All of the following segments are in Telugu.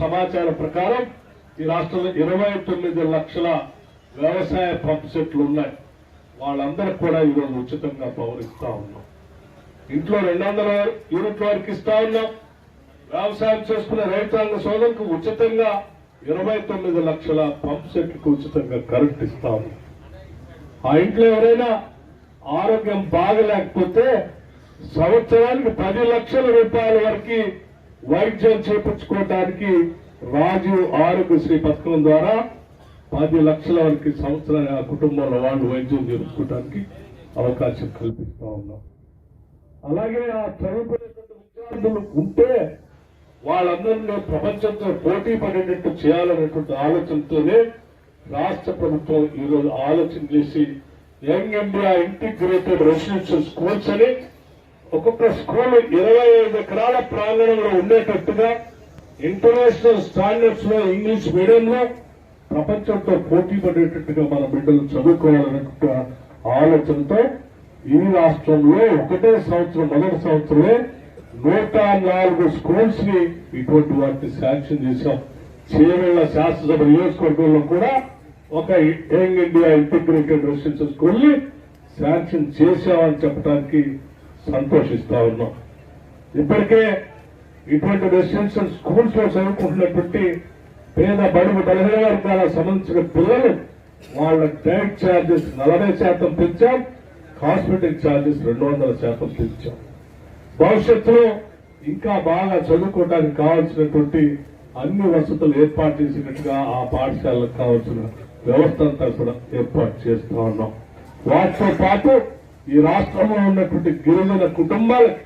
సమాచారం ప్రకారం ఈ రాష్ట్రంలో ఇరవై తొమ్మిది లక్షల వ్యవసాయ పంప్ సెట్లు ఉన్నాయి. వాళ్ళందరికి కూడా ఈరోజు ఉచితంగా పవరిస్తా ఉన్నాం. ఇంట్లో రెండు వందల యూనిట్ల వరకు ఇస్తా ఉన్నాం. వ్యవసాయం చేసుకునే రైతాంగ సోదరులకు ఉచితంగా ఇరవై తొమ్మిది లక్షల పంప్ సెట్లకు ఉచితంగా కరెంట్ ఇస్తా ఉన్నాం. ఆ ఇంట్లో ఎవరైనా ఆరోగ్యం బాగలేకపోతే సంవత్సరానికి పది లక్షల రూపాయల వరకు వైద్యం చేపించుకోవడానికి రాజీవ్ ఆరోగ్యశ్రీ పథకం ద్వారా పది లక్షల వరకు సంవత్సర కుటుంబంలో వాళ్ళు వైద్యం చేసుకోవటానికి అవకాశం కల్పిస్తా ఉన్నాం. అలాగే ఆ చదువుకునేటువంటి విద్యార్థులు ఉంటే వాళ్ళందరినీ ప్రపంచంతో పోటీ పడేటట్టు చేయాలనేటువంటి ఆలోచనతోనే రాష్ట్ర ప్రభుత్వం ఈరోజు ఆలోచన చేసి young India integrated residential schools అని ఒక్కొక్క స్కూల్ ఇరవై ఐదు ఎకరాల ప్రాంగణంలో ఉండేటట్టుగా ఇంటర్నేషనల్ స్టాండర్డ్స్లో ఇంగ్లీష్ మీడియంలో ప్రపంచంతో పోటీ పడేటట్టుగా మన బిడ్డలు చదువుకోవాలనే ఆలోచనతో ఈ రాష్ట్రంలో ఒకటే సంవత్సరం మొదటి సంవత్సరమే నూట నాలుగు స్కూల్స్ని ఇటువంటి వాటిని శాంక్షన్ చేశాం. చేవేళ్ళ శాసనసభ నియోజకవర్గంలో కూడా ఒక యంగ్ ఇండియా ఇంటిగ్రేటెడ్ రెసిడెన్షియల్ స్కూల్ని శాంక్షన్ చేశామని చెప్పడానికి సంతోషిస్తా ఉన్నాం. ఇప్పటికే ఇటువంటి రెసిడెన్షియల్ స్కూల్స్లో చదువుకుంటున్నటువంటి పేద బడుగు బలహీన వర్గాలకు సంబంధించిన పిల్లలు వాళ్ళ డైట్ ఛార్జెస్ నలభై శాతం పెంచాం. కాస్మెటిక్ ఛార్జెస్ రెండు వందల శాతం పెంచాం. భవిష్యత్తులో ఇంకా బాగా చదువుకోవడానికి కావాల్సినటువంటి అన్ని వసతులు ఏర్పాటు చేసినట్టుగా ఆ పాఠశాలకు కావాల్సిన వ్యవస్థ అంతా కూడా ఏర్పాటు చేస్తా ఉన్నాం. వాటితో పాటు ఈ రాష్ట్రంలో ఉన్నటువంటి గిరిజన కుటుంబాలకి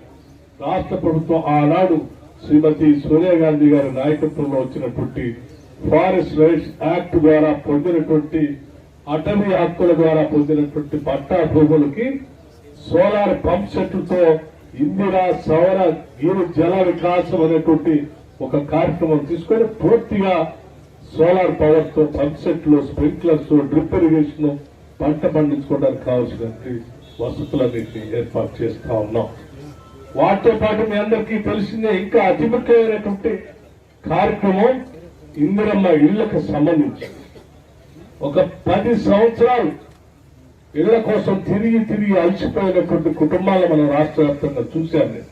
రాష్ట్ర ప్రభుత్వం ఆనాడు శ్రీమతి సోనియా గాంధీ గారి నాయకత్వంలో వచ్చినటువంటి ఫారెస్ట్ రైట్స్ యాక్ట్ ద్వారా పొందినటువంటి అటవీ హక్కుల ద్వారా పొందినటువంటి పట్టా భూములకి సోలార్ పంప్ సెట్లతో ఇందిరా సౌర గిరి జల వికాసం అనేటువంటి ఒక కార్యక్రమం తీసుకొని పూర్తిగా సోలార్ పవర్తో పంప్ సెట్లు స్ప్రింక్లర్స్ డ్రిప్ ఇరిగేషన్ పంట పండించుకోవడానికి కావాల్సినటువంటి వసతులన్నింటినీ ఏర్పాటు చేస్తా ఉన్నాం. వాటితో పాటు మీ అందరికీ తెలిసిందే ఇంకా అతి ముఖ్యమైనటువంటి కార్యక్రమం ఇందిరమ్మ ఇళ్ళకు సంబంధించి. ఒక పది సంవత్సరాలు ఇళ్ళ కోసం తిరిగి తిరిగి అలసిపోయినటువంటి కుటుంబాలు మన రాష్ట్ర వ్యాప్తంగా చూశాను నేను.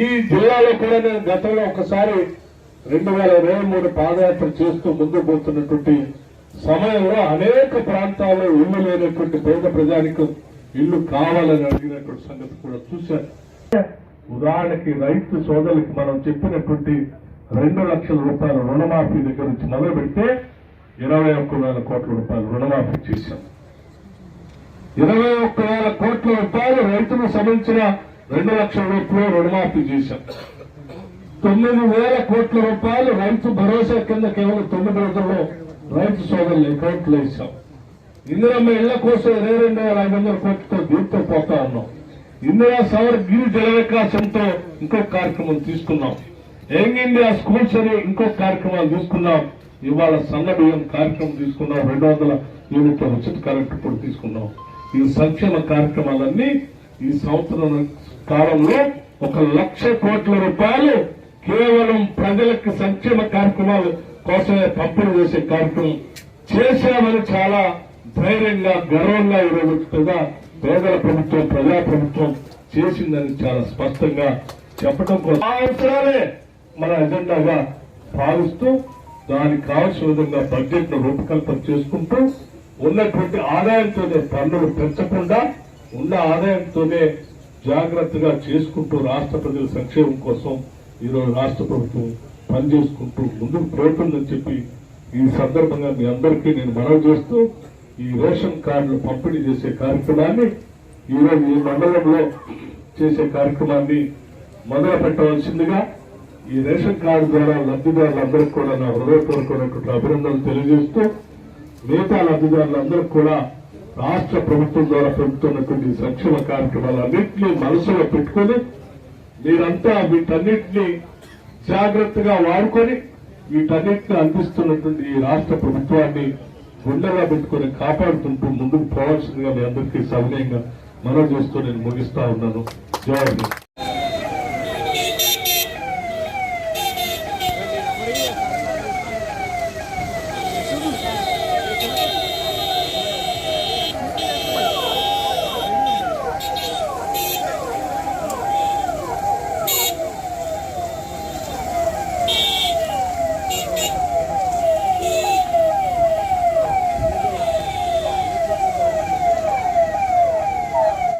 ఈ జిల్లాలో కూడా నేను గతంలో ఒకసారి రెండు వేల ఇరవై మూడు పాదయాత్ర చేస్తూ ముందుకు పోతున్నటువంటి సమయంలో అనేక ప్రాంతాల్లో ఇల్లు లేనటువంటి పేద ప్రజానికి ఇల్లు కావాలని అడిగినటువంటి సంగతి కూడా చూశారు ఉదాహరణకి రైతు సోదరులకి మనం చెప్పినటువంటి రెండు లక్షల రూపాయల రుణమాఫీ దగ్గర నుంచి మొదలు పెడితే ఇరవై ఒక్క వేల కోట్ల రూపాయలు రుణమాఫీ చేశాం. ఇరవై ఒక్క వేల కోట్ల రూపాయలు రైతులకు సంబంధించిన రెండు లక్షల రూపాయలు రుణమాఫీ చేశాం. తొమ్మిది వేల కోట్ల రూపాయలు రైతు భరోసా కింద కేవలం తొమ్మిది రోజుల్లో రైతు సోదరులు అకౌంట్లు వేశాం. ఇందిరమ్మ ఇళ్ళ కోసం ఇరవై రెండు వేల ఐదు వందల కోట్లతో దీంతో పోతా ఉన్నాం. ఇందిరా సవర్ గిరి జల వికాసంతో ఇంకొక కార్యక్రమం తీసుకున్నాం. యంగ్ ఇండియా స్కూల్స్ అని ఇంకొక కార్యక్రమాలు తీసుకున్నాం. ఇవాళ సన్న బియ్యం కార్యక్రమం తీసుకున్నాం. రెండు వందల యూనిట్ల ఉచిత కరెంట్ ఇప్పుడు తీసుకున్నాం. ఈ సంక్షేమ కార్యక్రమాలన్నీ ఈ సంవత్సరం కాలంలో ఒక లక్ష కోట్ల రూపాయలు కేవలం ప్రజలకు సంక్షేమ కార్యక్రమాలు కోసమే పంపిణీ చేసే కార్యక్రమం చేశామని చాలా ధైర్యంగా గర్వంగా ఈరోజు కూడా పేదల ప్రభుత్వం ప్రజా ప్రభుత్వం చేసిందని చాలా స్పష్టంగా చెప్పడం కోసం ఆ అవసరాలే మన ఎజెండాగా భావిస్తూ దానికి కావాల్సిన విధంగా బడ్జెట్ను రూపకల్పన చేసుకుంటూ ఉన్నటువంటి ఆదాయంతోనే పన్నులు పెంచకుండా ఉన్న ఆదాయంతోనే జాగ్రత్తగా చేసుకుంటూ రాష్ట్ర ప్రజల సంక్షేమం కోసం ఈరోజు రాష్ట్ర ప్రభుత్వం పనిచేసుకుంటూ ముందుకు పోతుందని చెప్పి ఈ సందర్భంగా మీ అందరికీ నేను మనవి చేస్తూ ఈ రేషన్ కార్డులు పంపిణీ చేసే కార్యక్రమాన్ని ఈరోజు ఈ మండలంలో చేసే కార్యక్రమాన్ని మొదలు పెట్టవలసిందిగా ఈ రేషన్ కార్డు ద్వారా లబ్ధిదారులందరికీ కూడా నా హృదయపూర్వకమైనటువంటి అభినందనలు తెలియజేస్తూ మిగతా లబ్ధిదారులందరికీ కూడా రాష్ట్ర ప్రభుత్వం ద్వారా పెడుతున్నటువంటి సంక్షేమ కార్యక్రమాలన్నింటినీ మనసులో పెట్టుకొని మీరంతా వీటన్నింటినీ జాగ్రత్తగా వాడుకొని వీటన్నిటిని అందిస్తున్నటువంటి ఈ రాష్ట్ర ప్రభుత్వాన్ని గుండెగా పెట్టుకొని కాపాడుతుంటూ ముందుకు పోవాల్సిందిగా మీ అందరికీ సవినయంగా మనం చేస్తూ నేను ముగిస్తా ఉన్నాను. జవాబు